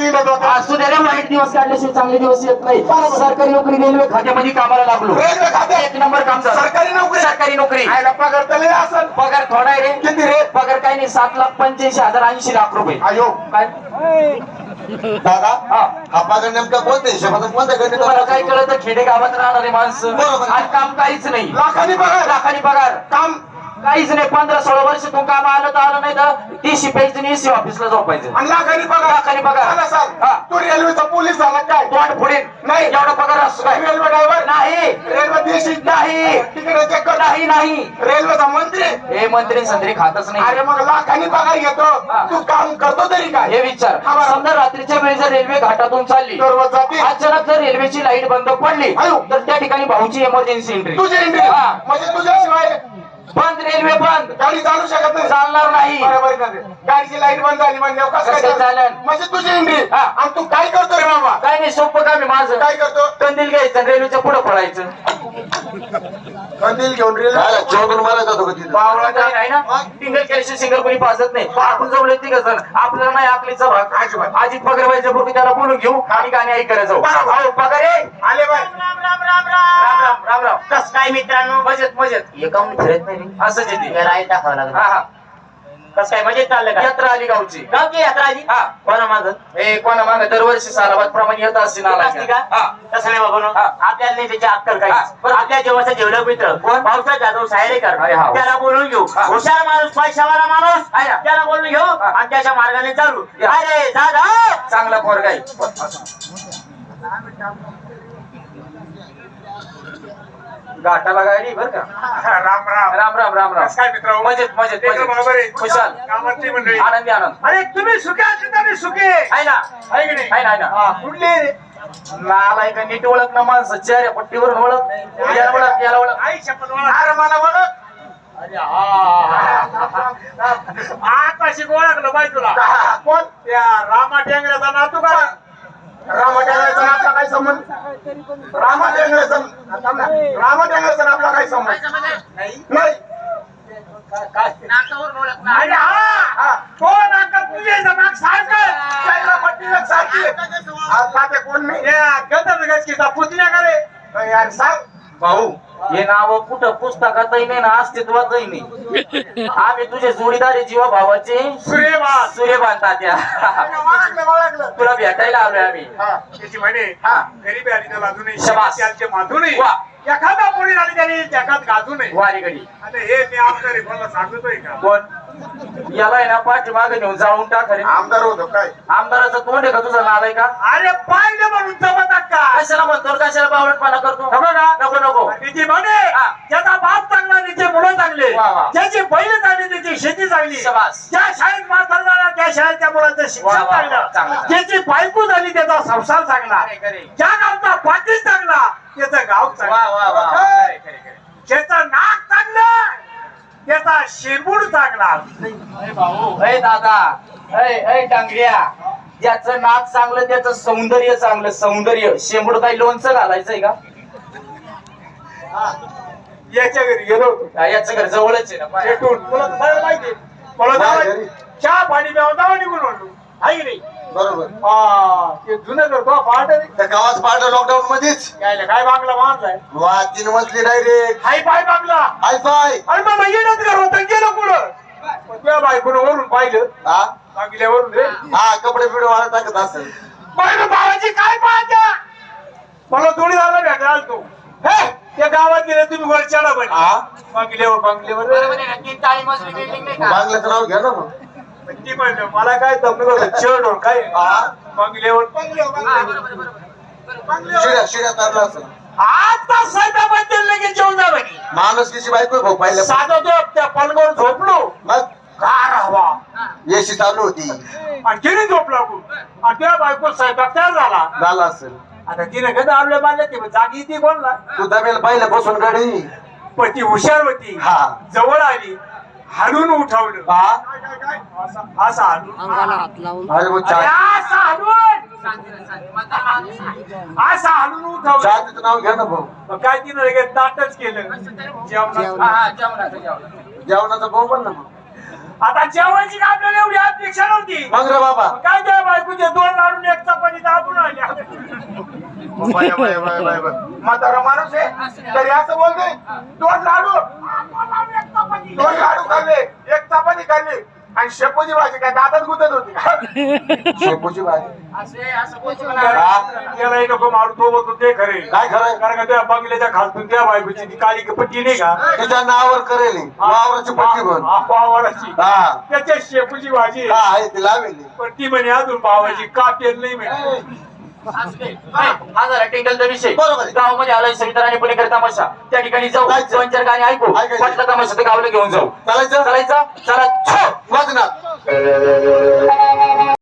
गावात असू दे रे वाईट दिवस काढल्याशिवाय चांगले दिवस येत नाही. सरकारी नोकरी रेल्वे खात्यामध्ये कामाला लागलो. रेल्वे खात्यात? एक नंबर काम झालं. सरकारी नोकरी? सरकारी नोकरी. आयला पगार असेल. पगार थोडा आहे रे. किती रे? पगार काही नाही सात लाख पंच्याऐंशी हजार ऐंशी लाख रुपये. अयो. काय? दादा हा. पगार नेमका कोणत्या हिशोबात कोणत्या तुम्हाला काय कळत खेडेगावात राहणारे माणसं. आणि काम काहीच नाही. लाखांनी पगार. लाखांनी पगार. काम काहीच नाही पंधरा सोळा वर्ष तू काम आलं तर आलं नाही तर ती शिपायचं आणि एसी ऑफिसला झोपायचं. आणि लाखांनी पगार लाखांनी पगार. मला सांग हा. तू रेल्वेचा पोलीस झाला काय? तोंड पुढे नाही. एवढा पगार असतो काय? रेल्वे ड्रायव्हर नाही. रेल्वे देशी? नाही. तिकडे चेक कर. नाही नाही. रेल्वेचा मंत्री? हे मंत्री संत्री खातच नाही. अरे मग लाखांनी पगार घेतो. हा. तू काम करतो तरी काय? हे विचार. हा. समजा रात्रीच्या वेळी जर रेल्वे घाटातून चालली सर्व जाती. अचानक जर रेल्वेची लाइट बंद पडली आयो. तर त्या ठिकाणी भाऊची इमर्जन्सी एंट्री तुझी एंट्री. म्हणजे तुझ्याशिवाय बंद गाडी चालू शकत नाही. चालणार नाही. बरोबर का? ते? गाडीची लाइट बंद झाली म्हणजे कसं काय कसं चालेल? चालेल? म्हणजे तुझी हा. आणि तू काय करतो रे मामा काय नाही सोपं काम आहे माझं. काय करतो? कंदील घ्यायचं रेल्वेच्या पुढे पळायचं. कंदील घेऊन रेल्वे चौकून मारत होतो का तिथं. बावळा काही नाही ना? सिंगल केल्याशिवाय सिंगल कोणी पाजत नाही. आपण जवळ येते का जण. आपल्याला नाही आखलीचा भाग. अजिबात. अजित पगार व्हायच्या पूर्वी त्याला बोलून घेऊ आणि गाणी ऐकायला जाऊ. बरोबर. अहो, पगार आहे आले बाय. कस काय मित्रांनो? मजेत मजेत. एकाहून फिरत नाही असंच येते राय टाकावं लागलं. कस मजेत चाललं का? यात्रा आली गावची. गावची यात्रा आली? हा. कोणा माग कोणा माग दरवर्षी सारावत प्रमाणे येत असते नालायक. नाही बाबा आपल्याला नाही त्याची अक्कल काय आपल्या मित्र. कोण? जाधव सायरेकर अरे त्याला बोलून घेऊ. हुशार माणूस पैशावाला माणूस. त्याला बोलून घेऊ. आणि त्याच्या मार्गाने चालू. अरे दादा चांगला पोरगा घाटाला गाडी बर का? राम राम. राम राम राम राम. कसं काय मित्र? मजेत मजेत बरोबर आहे. खुशाल. कामाची मंडळी. आनंदी आनंद. अरे तुम्ही सुखे असेल तर मी सुखे? आहे ना. आहे की नाही? आहे ना आहे ना. हा, कुठले? रे नालाय का नीट ओळख ना माणसं चेहऱ्या पट्टीवरून ओळख. याला ओळख याला ओळख. आई शपथ अरे मला ओळख. अरे आता शिक ओळखलं बाई तुला. कोण? त्या रामा टेंगऱ्याचा नातू का? रामा टेंगऱ्याचा नातला काय संबंध? रामा टेंगऱ्याचा रामा टेंगऱ्याचा आपला काय संबंध नाही. नाही. अरे हा हा. तो नाका तुझे नाक सारखं त्याला पट्टीला सारखी आता ते कोण नाही? गदर गचकीचा पुतण्या का रे? यार सांग. भाऊ हे नाव कुठं पुस्तकातही नाही ना अस्तित्वातही नाही. आम्ही तुझे जोडीदार जीवा भावाचे सूर्यवास सूर्यबान तात्या. तुला भेटायला आलोय आम्ही. त्याची म्हणे हा. गरीबी आली वा. एखादा पोळी आली त्याने जगात गाजू नये. वारी गडी आता हे मी आहे कोणाला सांगतोय का? कोण? याला आहे ना पाठीमागे नेऊन जाळून टाक रे आमदार होतो काय? आमदाराचं तोंड आहे का तुझा नालाय का? अरे पाहिलं म्हणून जमतात का? कशाला म्हणतो रे, कशाला बावळटपणा करतो? नको का नको नको. तिची म्हणे हा. ज्याचा बाप चांगला तिचे मुलं चांगले. वा, वा. ज्याची बैल चांगली त्याची शेती चांगली. शबास. ज्या शाळेत मास्तर झाला त्या शाळेच्या मुलाचं वा, शिक्षण वा, वा. चांगलं, चांगलं चांगलं. ज्याची बायको झाली त्याचा संसार चांगला. खरे, खरे. ज्या गावचा पाटील चांगला. त्याचं गाव वा वा वा चांगलं खरे, खरे, खरे. ज्याचं नाक चांगलं. त्याचा शेंबूड चांगला. दादा अय अय डांगड्या ज्याचं नाक चांगलं त्याचं सौंदर्य चांगलं. सौंदर्य. शेंबूड काही लोणचं घालायचंय का? याच्या घरी गेलो होतो. हा, याचं घर जवळच आहे ना पाय. भेटून तुला तर सगळं माहिती. मला? चहा पाणी प्यावं जावं निघून आलो. आहे की नाही? बरोबर. हा ते जुनं तो रे. त्या गावात पाहिलं लॉकडाऊन मध्येच. यायला काय बांगला बांधलाय? वा तीन मजली डायरेक्ट हाय पाय बांगला. हाय फाय अरे मग येणंच घर होतं गेलं कुठं? मग तुझ्या बायकोनं वरून पाहिलं. हा? बांगल्यावरून रे. हा कपडे बिडे वाळत टाकत असेल पाहिलं भावाची काय पाहत्या? मला जोडीदारला भेटायला आलतो. हे त्या गावात गेले तुम्ही वर चढा बन हा? बांगल्यावर बांगल्यावर. बरोबर आहे ना? तीन चाळी मजली नाही का? बांगल्याचं नाव घ्या ना मग. ती म्हणलं मला काय जमलं चढ काय? हा. बांगल्यावर. शिड्या शिड्या तरला असेल. आता सध्या बद्दल लगेच जेवण जा म्हणे. माणूस किती बायको भाऊ पाहिलं साधा तो त्या पलंगावर झोपलो. मग? गार हवा एसी चालू होती. आणि तिने झोपला आणि त्या बायको स्वयंपाक तयार झाला. झाला असेल. आता तिने कधी आपल्या बांधल्या ती जागी ती कोणला तू दमेल पाहिलं बसून गाडी. पण ती हुशार होती. हा. जवळ आली. हाडून उठवलं. असं- असं हाडून अरे मग अरे चहा असं हाडून असं हाडून उठवलं. चहाचं नाव घ्या ना भाऊ. काय तिनं लगेच केलं. जेवणाचं. हा, हा, जेवणाचं, जेवणाचं. जेवणाचा भाऊ पण ना आता जेवायची का आपल्याला एवढी अपेक्षा नव्हती. मग रे बाबा. काय त्या बायकोचे दोन लाडून एक बाय, बाय, बाय. म्हातारा माणूस आहे. तरी असं बोलतोय. दोन लाडू. दोन लाडू. खाल्ले एक चपाती खाल्ली आणि शेपूची भाजी काय दातात गुतत होती शेपूची भाजी. त्यालाही नको मारू तो बोलतो ते खरे. काय खरंय? कारण का त्या बंगल्याच्या खालतून त्या बायकोची ती काळी पट्टी नाही का? तिच्या नावावर करेल. वावराची पट्टी हा, पावाची हा त्याच्या शेपूची भाजी. हा आहे ती लावेली. पण ती म्हणे अजून पावाची का पेर नाही म्हणे. हा झाला टिंगलचा विषय. बरोबर. गावामध्ये आलोय सविता आणि पुणेकर तमाशा. त्या ठिकाणी जाऊ. जायचं. दोन चार गाणी ऐकू. ऐकायचं. वाटलं तमाशा तर गावाला घेऊन जाऊ. चालायचं? चालायचं? चला. छो! वाजणार